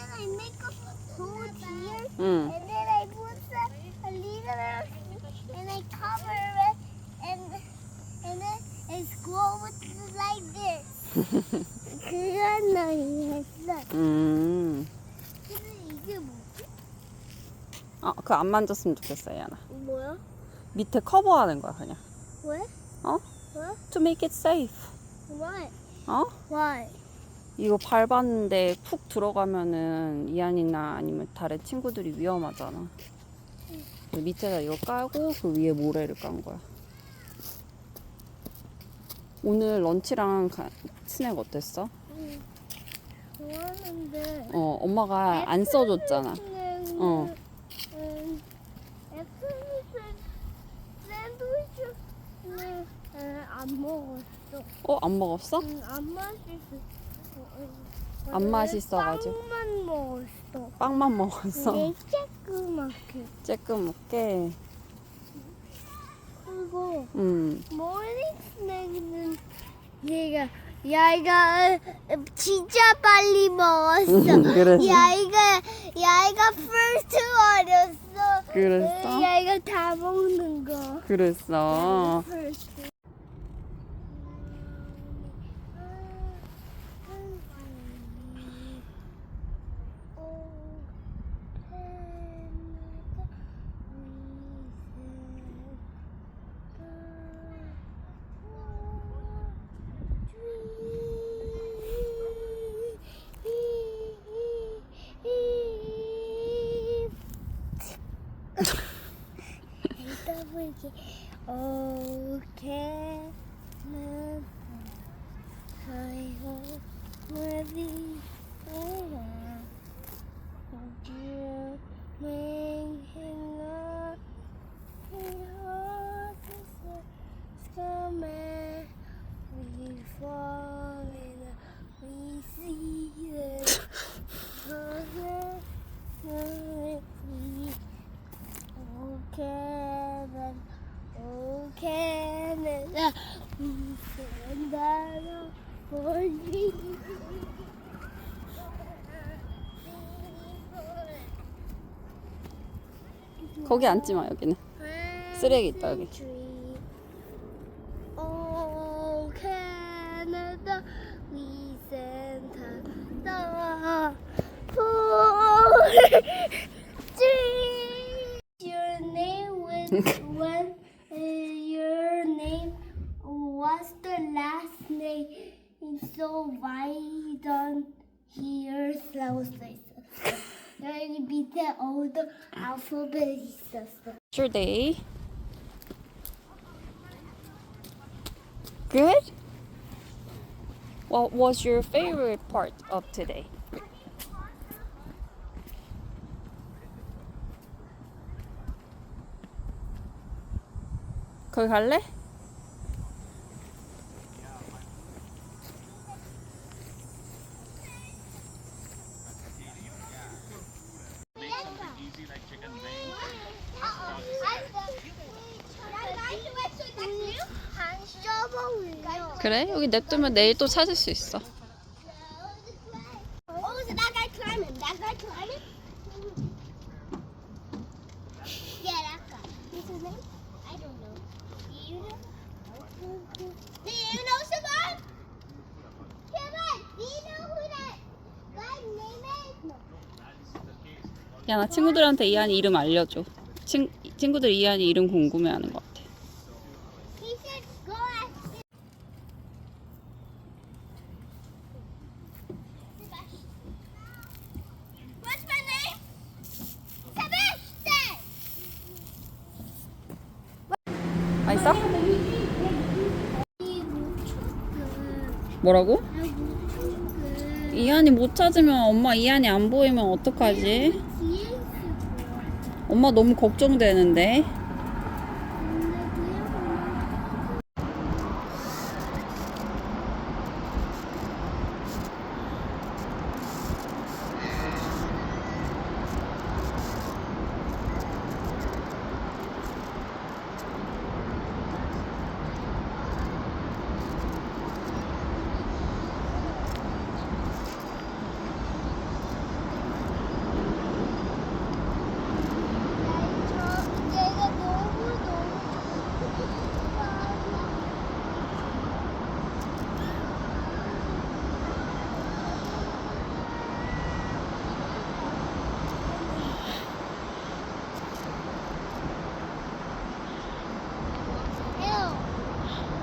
then I make a hole here, 응. and then I put some, a little, and I cover it, and and then it's grow with like this. 그런 놈이 했어. 음. 근데 이게 뭐지? 어, 그거 안 만졌으면 좋겠어, 얘나. 뭐야? 밑에 커버하는 거야, 그냥. 왜? 어? 왜? To make it safe. Why? 어? Why? 이거 밟았는데 푹 들어가면은 이안이나 아니면 다른 친구들이 위험하잖아. 그 밑에다 이거 깔고 그 위에 모래를 깐 거야. 오늘 런치랑 가- 스낵 어땠어? 좋았는데. 어, 엄마가 안 써줬잖아. 어. 음, 샌드위치는 음, 안 먹었어. 어, 안 먹었어? 음, 안 맛있어. 안 맛있어가지고. 빵만 먹었어. 빵만 먹었어. 네, 조그맣게. 쬐끔먹게. 그리고 음. 모닝 스낵은 얘가 야이가 진짜 빨리 먹었어. 그랬어? 야이가 야이가 first 어렸어. 그랬어? 야이가 다 먹는 거. 그랬어. first. 더블기 오케이 아이고 머리 주 맹행아 이어서 스카메 We fall in love, we see it. Okay, then, okay, then, and then, for me. 거기 앉지 마, 여기는. 쓰레기 있다, 여기. Oh, Canada, we sent the three. Your name was when uh, your name was the last name. So why don't hear slow 있었어? 여기 밑에 어도 알파벳 있었어. Your day. Good? What was your favorite part of today? 거기 갈래? 그래? 여기 냅두면 내일 또 찾을 수 있어. Oh? 야, 나 친구들한테 이한이 이름 알려줘. 친, 친구들 이한이 이름 궁금해하는 것 같아. 있어? 뭐라고? 이한이 못 찾으면 엄마 이한이 안 보이면 어떡하지? 엄마 너무 걱정되는데.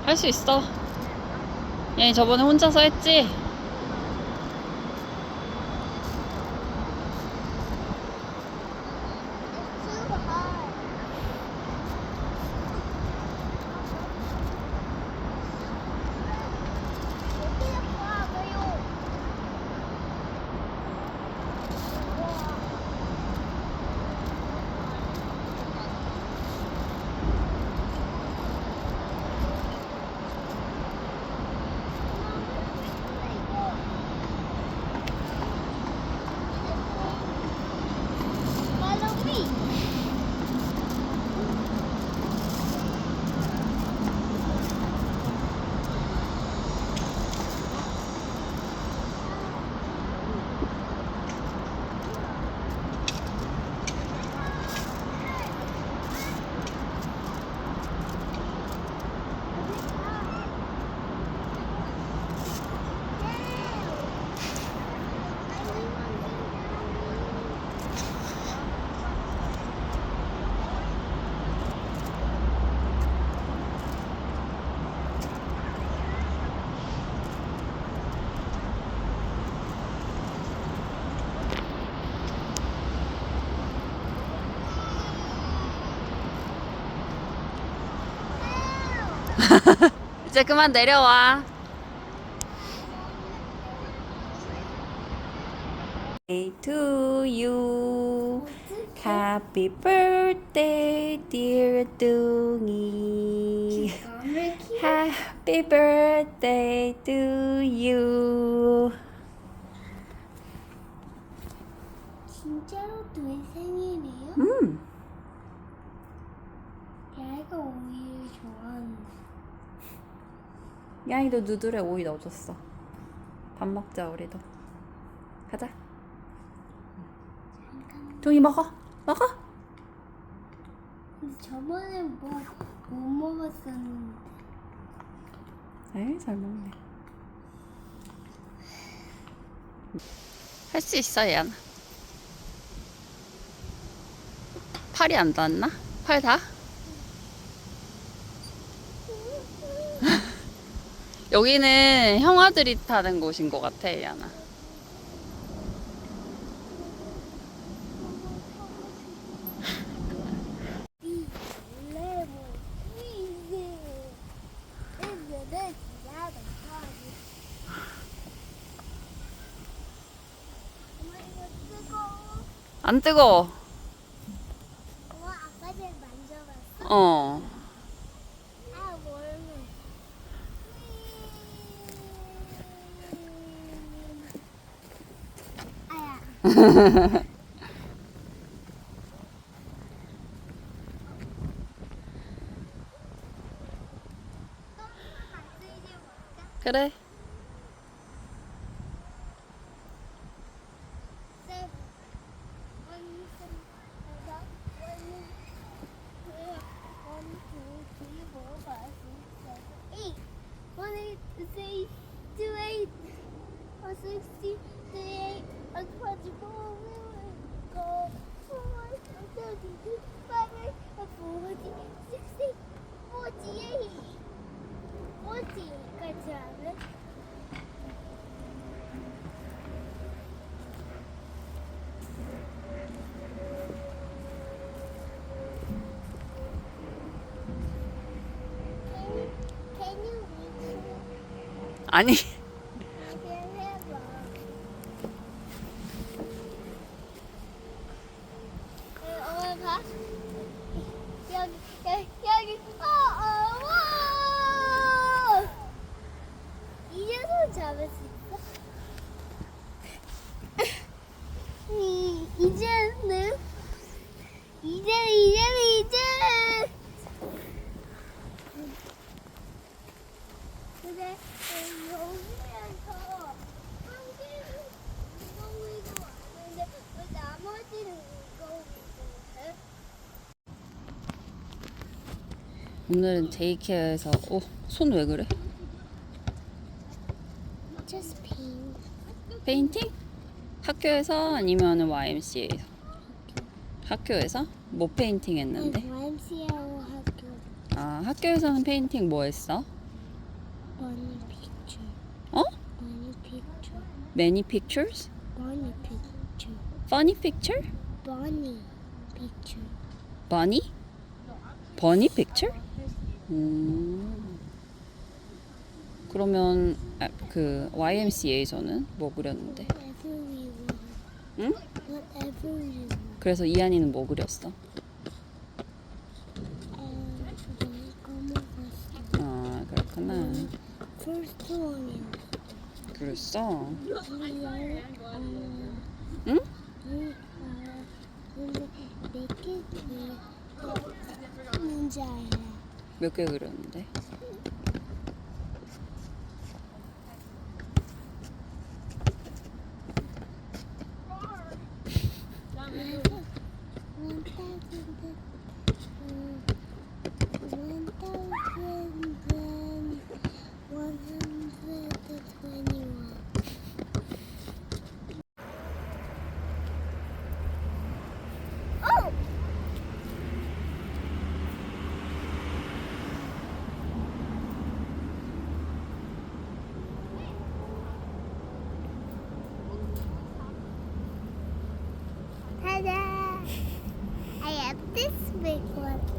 할 수 있어. 얘 저번에 혼자서 했지? It's too hard. 여기에 봐봐요. Follow me. 이제 그만 내려와. Day to you. Happy birthday, dear 둥이. Happy birthday to you. 진짜로 내 생일이에요? 음, 얘가 오일 좋아하는데. 야이도 누들에 오이 넣어줬어. 밥 먹자 우리도. 가자. 둥이 먹어. 먹어. 근데 저번에 뭐 못 먹었었는데. 에이 잘 먹네. 할 수 있어 얘나. 팔이 안 닿았나? 팔 다? 여기는 형아들이 타는 곳인 것 같아 뜨거워. 안 뜨거워. 전에 만져봤어? 어. 아 멀면. 아야. 그래. 아니. again 해봐. 어, 엄마 봐. 여기, 여기, 여기. 어, 어, 와! 이제 손 잡을 수 있어? 이, 이제는, 이제, 이제는, 이제. 근데 여기에서 한 개는 무거우고 왔는데 왜 나머지는 무거우고 오늘은 데이케어에서 오, 손왜 그래? Just paint. 페인팅? 학교에서 아니면 YMCA에서? 학교에서? 뭐 페인팅 했는데? YMCA 학교. 아, 학교에서는 페인팅 뭐 했어? Bunny picture. 어? Bunny picture. Many pictures? Bunny picture. Funny picture? Bunny picture. Bunny? Bunny picture? 음. 그러면 아, 그 YMCA에서는 뭐 그렸는데? 응? 그래서 이한이는 뭐 그렸어? 아 그렇구나. 그랬어. uh, 응? we are 근데 몇개 뭔지 알아? 몇 개 그렸는데? Big one.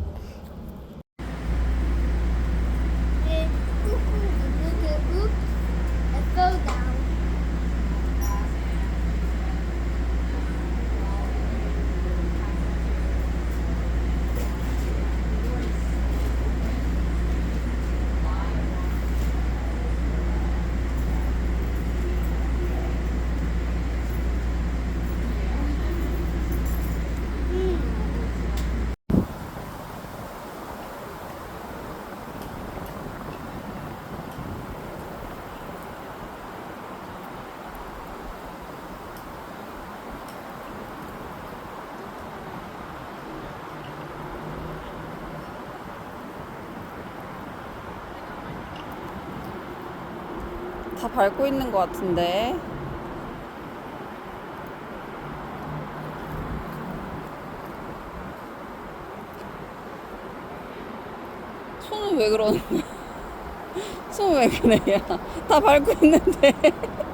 다 밟고 있는 것 같은데. 손은 왜 그러는? 손은 왜 그래? 야, 다 밟고 있는데.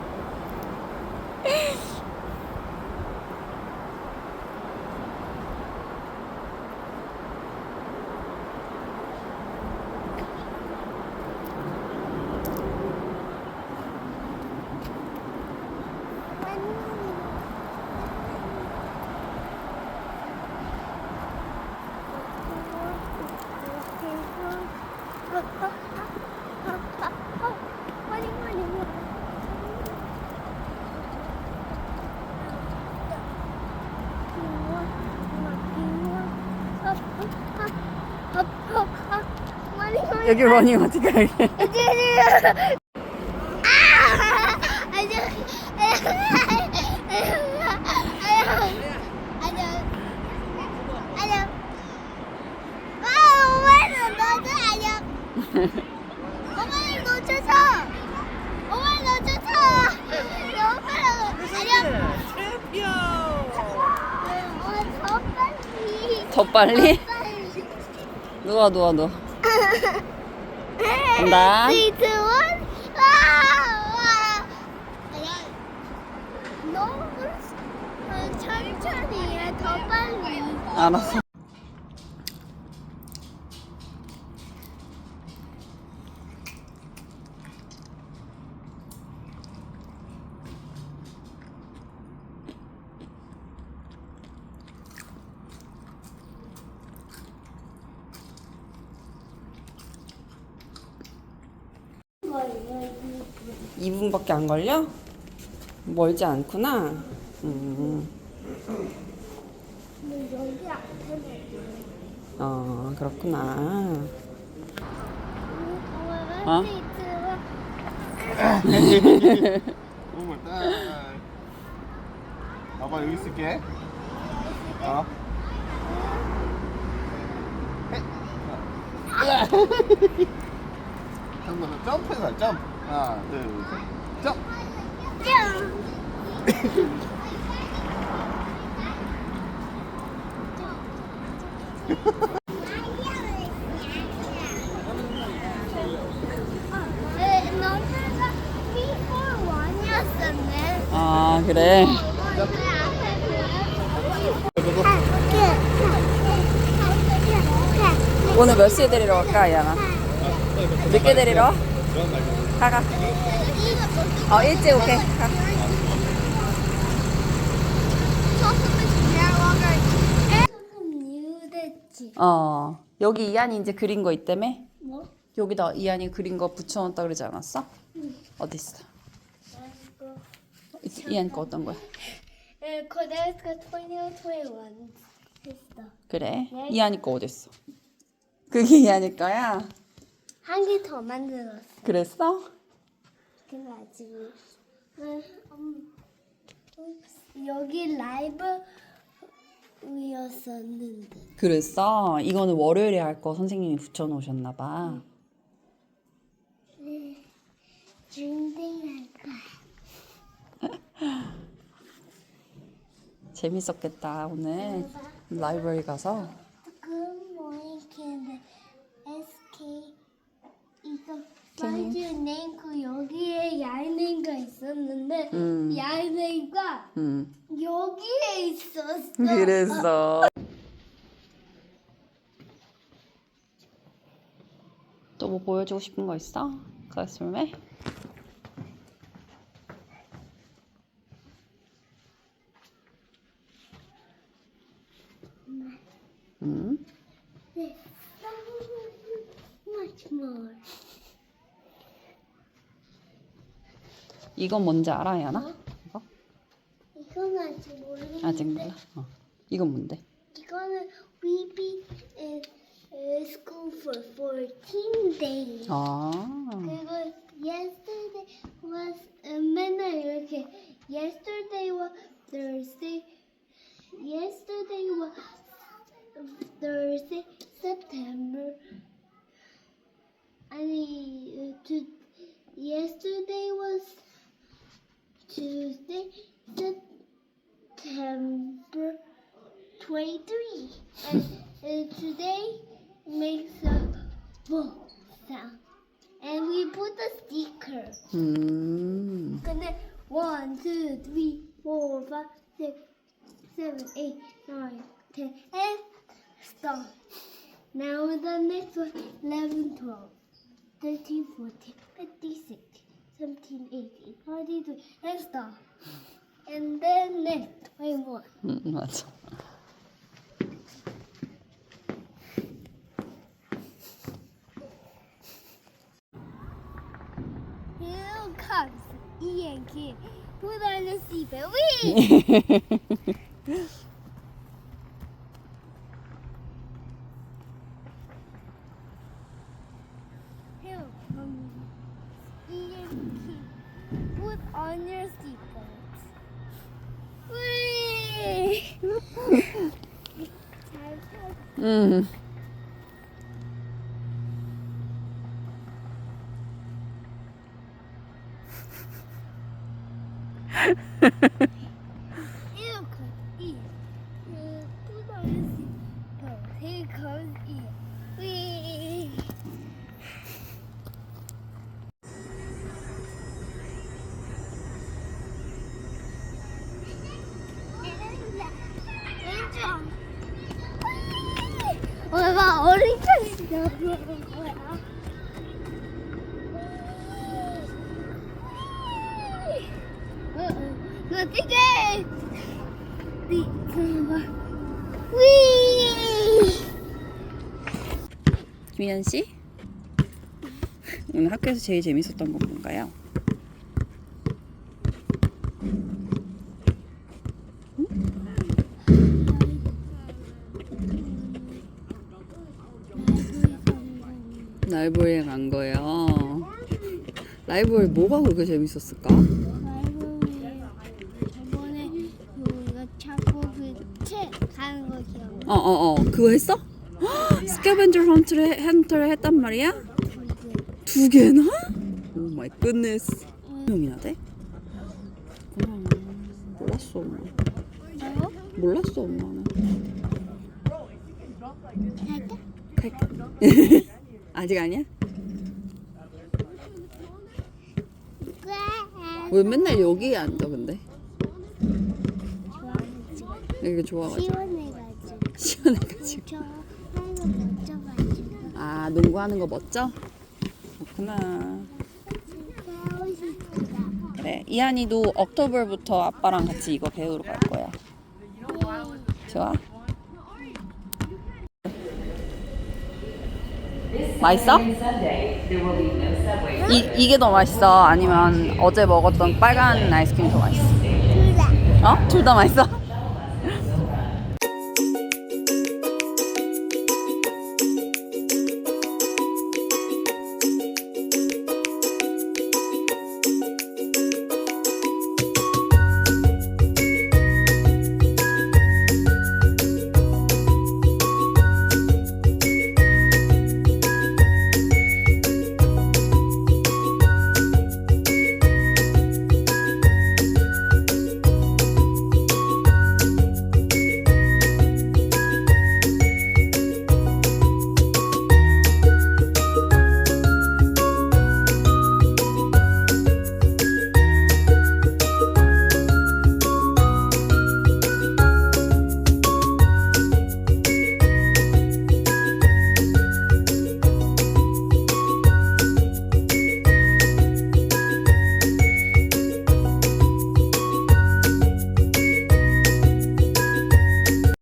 여기 러닝 어떻게 어, 더? 빨리 누워 누워 누워. 간다. 와, 와. 아니야. 너무 어, 천천히 해, 더 빨리. 알았어. 2분밖에 안 걸려? 멀지 않구나. 음. 근데 여기 앞에는 어, 그렇구나. 어? 어? 아빠 여기 있을게. 어. 한번 더 점프해서 점프. 하나, 둘, 셋. 자. 아 그래. 오늘 몇 시에 데리러 갈까, 야나? 늦게 데리러? 가, 가. 어, 일찍 오케이. 가. 뉴됐지. 어, 여기 이한이 이제 그린 거 있다며? 뭐? 여기다 이한이 그린 거 붙여놨다 그러지 않았어? 어딨어? 이한 거 어떤 거야? 에, 코데스가 2021 했어. 그래? 네. 이한이 거 어딨어? 그게 이한이 거야? 한 개 더 만들었어. 그랬어? 그래가지고 음, 음, 여기 라이브였었는데 그랬어? 이거는 월요일에 할 거 선생님이 붙여놓으셨나 봐. 준비할 거야. 재밌었겠다 오늘 라이브러리 가서. 마주 네임그 여기에 야이네임가 있었는데 음. 야이네임가 음. 여기에 있었어. 그랬어. 또뭐 보여주고 싶은 거 있어? 클래스룸에? 음? 네. Much more. 이건 뭔지 알아, 야나? 이거? 이건 아직 모르겠는데 아직 몰라? 어. 이건 뭔데? 이거는 we be in uh, school for 14 days. 아, 그리고 yesterday was 어, 맨날 이렇게 yesterday was Thursday yesterday was Thursday September 아니 어, to, yesterday was Tuesday, September 23. and, and today makes a boom sound. And we put a sticker. Mm. And then one, two, three, four, five, six, seven, eight, nine, ten, and stop. Now the next one, 11, 12, 13, 14, 15, 16. 1780. How do you do? Next stop. And then next, wait more. Hmm, Here comes Ian King. Put on the seatbelt. Wee! Put on your seatbelt. Whee! 잘 탔- 왼쪽. 어, 나 어린이집이 들어간 거야. 어, 어, 너 뛰게! 네, 그거. 위! 미연 씨? 오늘 학교에서 제일 재밌었던 건 뭔가요? 라이브러리에 간 거예요. 라이브러리 뭐가 그렇게 재밌었을까? 저번에 우리가 찾고 그책 가는 거 기억나? 어, 어, 어. 그거 했어? 스캐벤저 헌트를, 헌트를 했단 말이야? 두 개나? 오 마이 굿네스. 명이나 돼? 몰랐어. 엄마. 저요? 몰랐어, 엄마는. 할까? 갈까? 아직 아니야? 왜 맨날 여기에 앉아, 근데? 되게 좋아가지고 시원해가지고 시원해가지고 저 하는 거 멋져가지고 아 농구하는 거 멋져? 그렇구나 싶다. 그래 이한이도 억토벌부터 아빠랑 같이 이거 배우러 갈 거야 좋아? 맛있어? 이, 이게 더 맛있어? 아니면 어제 먹었던 빨간 아이스크림이 더 맛있어? 둘 다. 어? 둘 다 맛있어?